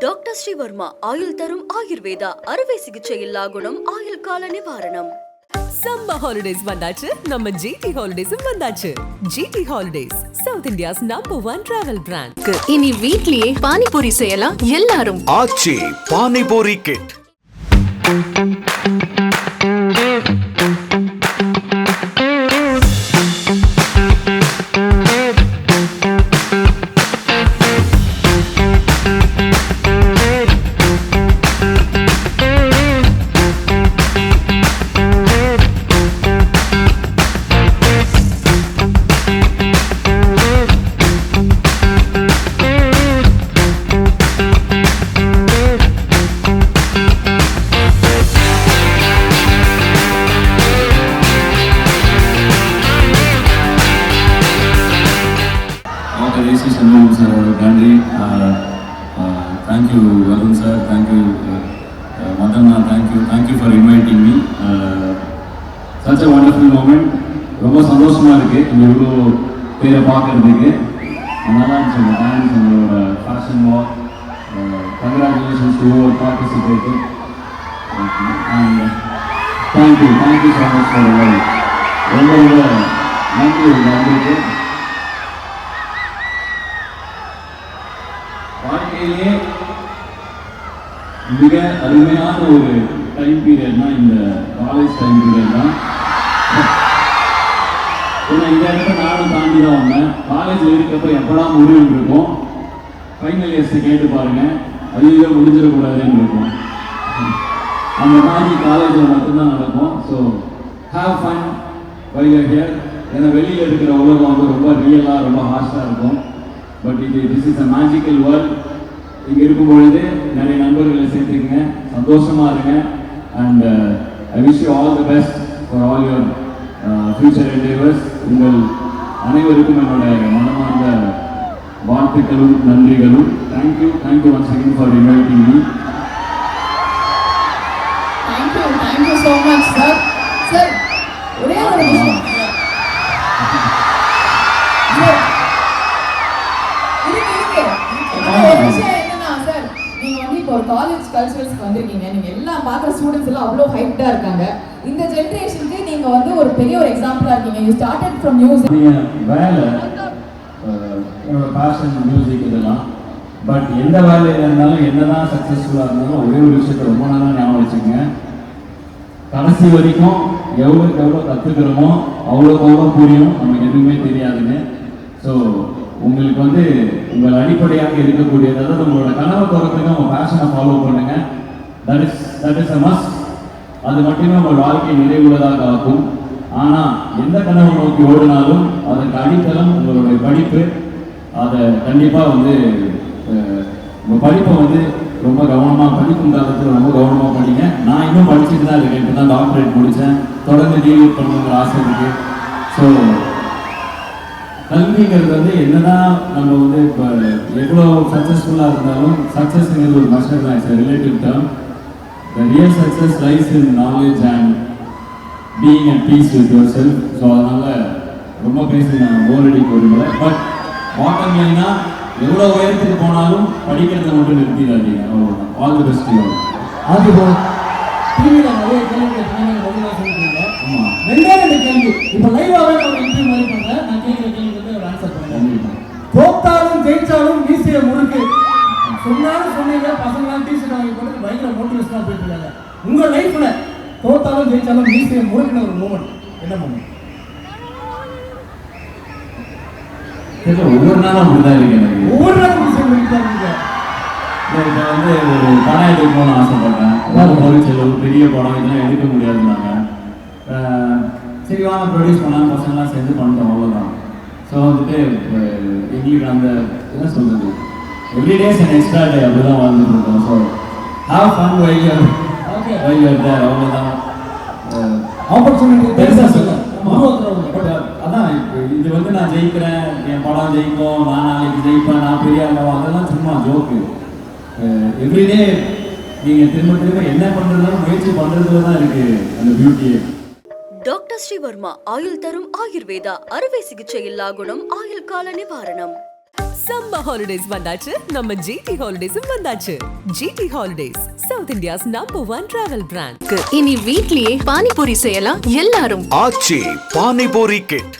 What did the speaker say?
Doctor Sreevarma ஆயுள் தரும் ஆயுர்வேதா அறுவை சிகிச்சை இல்லா குணம் ஆயுள் கால நிவாரணம். சம்மர் ஹாலிடேஸ் வந்தாச்சு. நம்ம ஜிடி ஹாலிடேஸும் வந்தாச்சு. GD holidays south India's number one travel brand இனி வீட்லயே பானிபூரி செய்யலாம் எல்லாரும். Aachi panipuri kit thank you Varun sir thank you மதன்னா thank you thank you for inviting me such a wonderful moment ரொம்ப சந்தோஷமாக இருக்குது இந்த இவ்வளோ பேரை பார்க்குறதுக்கு. நல்லா இருந்துச்சு உங்கள் டான்ஸ் உங்களோட fashion walk congratulations to over participated and thank you thank you so much for ரொம்ப ரொம்ப நன்றி. உங்களுக்கு வாழ்க்கையிலே மிக அருமையான ஒரு டைம் பீரியட்னா இந்த காலேஜ் டைம் பீரியட் தான். ஏன்னா இந்த இடத்த நானும் தாண்டி தான் வந்தேன் காலேஜில் இருக்கப்ப எப்படா முடிவுன்னு இருக்கும்? ஃபைனல் இயர்ஸை கேட்டு பாருங்க. அதுவே முடிஞ்சிடக்கூடாதுன்னு இருக்கும். அந்த மாதிரி காலேஜில் மட்டும்தான் நடக்கும். So have fun while here ஏன்னா வெளியில் இருக்கிற உலகம் வந்து ரொம்ப ரியலாக ரொம்ப ஹாஸ்டாக இருக்கும். பட் இது this is a magical world இங்கே இருக்கும் பொழுது நிறைய நண்பர்களை சேர்த்துக்குங்க. சந்தோஷமா இருங்க. And I wish you all the best for all your future endeavours உங்கள் அனைவருக்கும் என்னோட மனமார்ந்த வாழ்த்துக்களும் நன்றிகளும். Thank you thank you once again for inviting me thank you thank you so much sir sir ஒரே ஒரு விஷயம். சார் இருக்கு இருக்கு. ஆனா ஒரு விஷயம் என்னன்னா சார் நீங்க வந்து இப்போ ஒரு காலேஜ் கல்ச்சரல்ஸ்க்கு வந்திருக்கீங்க. நீங்க எல்லாம் பார்க்குற ஸ்டூடெண்ட்ஸ் எல்லாம் அவ்வளோ ஹைப்டா இருக்காங்க. இந்த ஜென்ரேஷனுக்கு நீங்க வந்து ஒரு பெரிய ஒரு எக்ஸாம்பிளா இருக்கீங்க. யூ ஸ்டார்டட் ஃப்ரம் மியூசிக் வேலை என்னோட பேஷன் மியூசிக் இதெல்லாம். பட் எந்த வேலையில் இருந்தாலும் என்னதான் சக்ஸஸ்ஃபுல்லாக இருந்தாலும் ஒரே ஒரு விஷயத்த ரொம்ப நாளாக ஞாபகம் வச்சுக்கோங்க. கடைசி வரைக்கும் எவ்வளோக்கு எவ்வளோ கற்றுக்கிறோமோ அவ்வளோக்கு அவ்வளோ புரியும். நமக்கு எதுவுமே தெரியாதுன்னு ஸோ உங்களுக்கு வந்து உங்கள் அடிப்படையாக இருக்கக்கூடியது அதாவது உங்களோட கனவை திறக்கிறதுக்கு உங்கள் பேஷனை ஃபாலோ பண்ணுங்க. That is that is a must அது மட்டுமே உங்கள் வாழ்க்கை நிறைவுள்ளதாக ஆக்கும். ஆனால் எந்த கனவை நோக்கி ஓடினாலும் அதற்கு அடித்தளம் உங்களுடைய படிப்பு. அதை கண்டிப்பாக வந்து உங்கள் படிப்பை வந்து ரொம்ப கவனமாக படிக்கும் காலத்தில் ரொம்ப கவனமாக படிங்க. நான் இன்னும் படிச்சுட்டு தான் இருக்கேன். இப்போ தான் டாக்டரேட் முடித்தேன் தொடர்ந்து டிகிரி பண்ணணுங்கிற ஆசை இருக்குது ஸோ கல்விங்கிறது வந்து என்னதான் நம்ம வந்து இப்போ எவ்வளோ சக்ஸஸ்ஃபுல்லாக இருந்தாலும் சக்ஸஸ்ங்கிறது ஒரு மெஷர் தான். It's relative term the real success lies in knowledge and being and peace with your self so அதனால் ரொம்ப பேசி நான் போர் அடிக்க விரும்பல பட் பாட்டம் லைனாக எவ்வளோ உயரத்துக்கு போனாலும் படிக்கிறத மட்டும் நிறுத்திடாதீங்க. அவ்வளோதான் ஆல் தி பெஸ்ட் யூ அது போல் டிவியில் நிறைய கேள்வி கேட்டீங்க பதிலாக ஆமாம் ரெண்டே ரெண்டு கேள்வி. இப்போ லைவாகவே நான் ஒரு இன்டர்வியூ மாதிரி பண்ணுறேன் நான் கேட்குற கேள்விக்கு வந்து ஒரு ஆன்சர் பண்ணுறேன் கண்டிப்பாக தோத்தாலும் ஜெயிச்சாலும் மீசிய முறுக்கு. சொன்னாலும் சொன்னீங்க பசங்களாம் டிஷர்ட் வாங்கி போட்டு பயங்கர மோட்டிவேஷனாக போயிட்டு இருக்காங்க. உங்கள் லைஃப்பில் தோத்தாலும் ஜெயிச்சாலும் மீசிய முறுக்குன ஒரு மூமெண்ட் என்ன மூமெண்ட் ஒவ்வொரு நாளும் அப்படி தான் இருக்கு ஒவ்வொரு நாளும் இப்போ வந்து படம் எடுக்க போகணும்னு ஆசைப்பட்டேன் அதாவது பொருட்கள் ஒரு பெரிய படம் இதெல்லாம் எடுக்க முடியாதுன்னாங்க. அஹ் சரி வாங்க ப்ரொடியூஸ் பண்ணலாம் பசங்களாம் சேர்ந்து பண்ணிட்டோம் அவ்வளோதான் ஸோ வந்துட்டு எங்களுக்கு அந்த என்ன சொல்றது? Every days and extra day அப்படி தான் வாழ்ந்துட்டு இருக்கோம். ஸோ ஹாவ் ஃபன் வைகர் Okay. வைகர் தேர் அவ்வளோதான் ஆப்பர்ச்சுனிட்டி பெருசா பெருசாக சொல்ல சொல்ல உருவாக்குறவங்க. பட் அதான் இப்போ இது வந்து நான் ஜெயிக்கிறேன் என் படம் ஜெயிக்கும் நான் நாளைக்கு ஜெயிப்பேன் நான் பெரிய அதெல்லாம் சும்மா ஜோக்கு எவ்ரிடே நீங்க திரும்ப திரும்ப என்ன பண்றதுனாலும் முயற்சி பண்றதுல தான் இருக்கு அந்த பியூட்டியே டாக்டர் ஸ்ரீவர்மா ஆயுள் தரும் ஆயுர்வேதா அறுவை சிகிச்சை இல்லா குணம் ஆயுள் கால நிவாரணம். சம்ம ஹாலிடேஸ் வந்தாச்சு. நம்ம ஜிடி ஹாலிடேஸும் வந்தாச்சு. GD holidays south India's number one travel brand இனி வீட்லயே பானிபூரி செய்யலாம் எல்லாரும். ஆச்சி பானிபூரி கிட்